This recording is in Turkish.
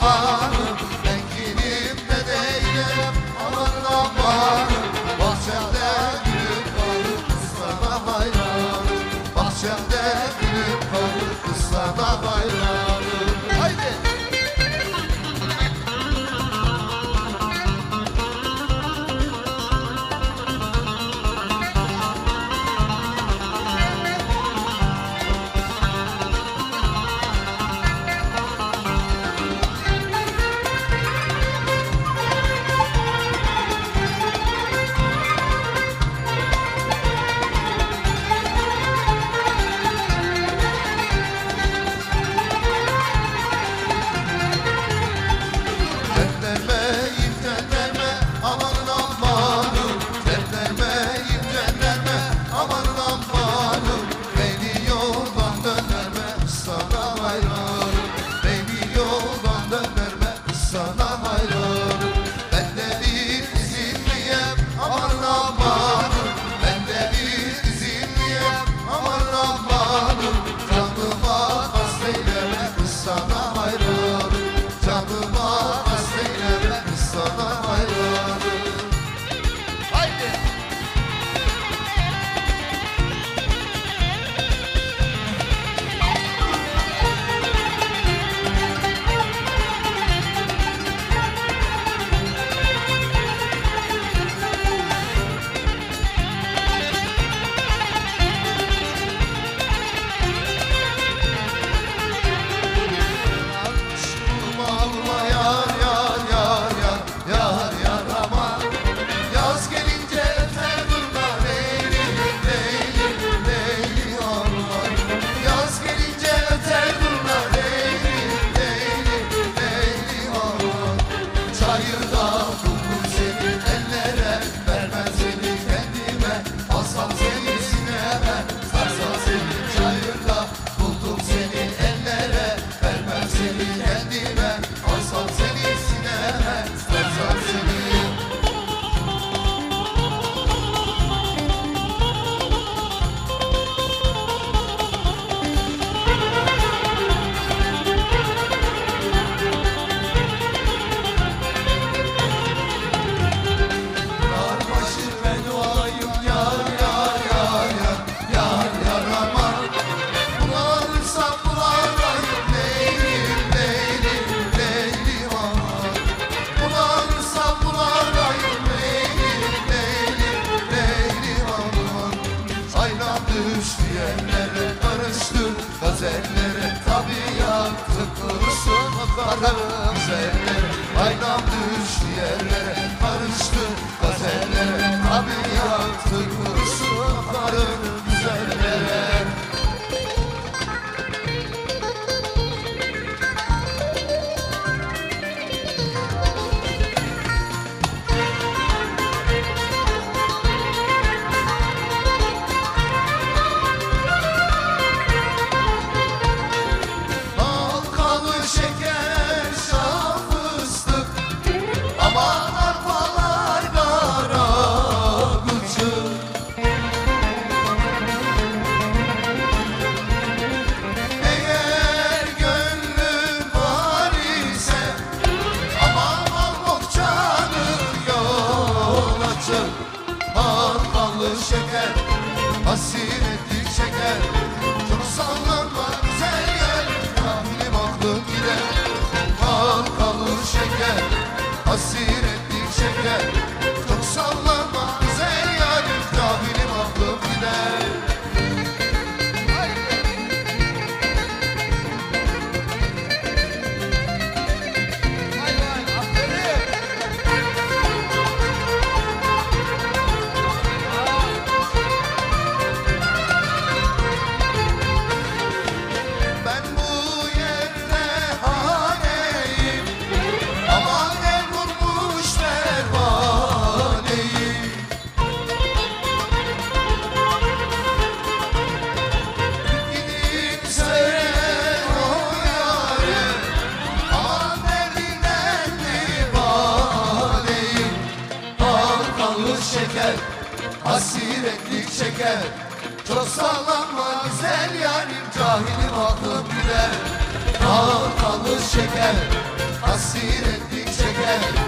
aman sana düş diyenlere karıştı Gazellere tabiat tıklırsın Kara gazellere Aynam düş diyenlere. acı Han şeker Hasretlik şeker Çok sanlı Hasiretlik çeker. Çok sallanma güzel yarim Cahilim aklım güler. Dağ kalır şeker. Hasiretlik çeker.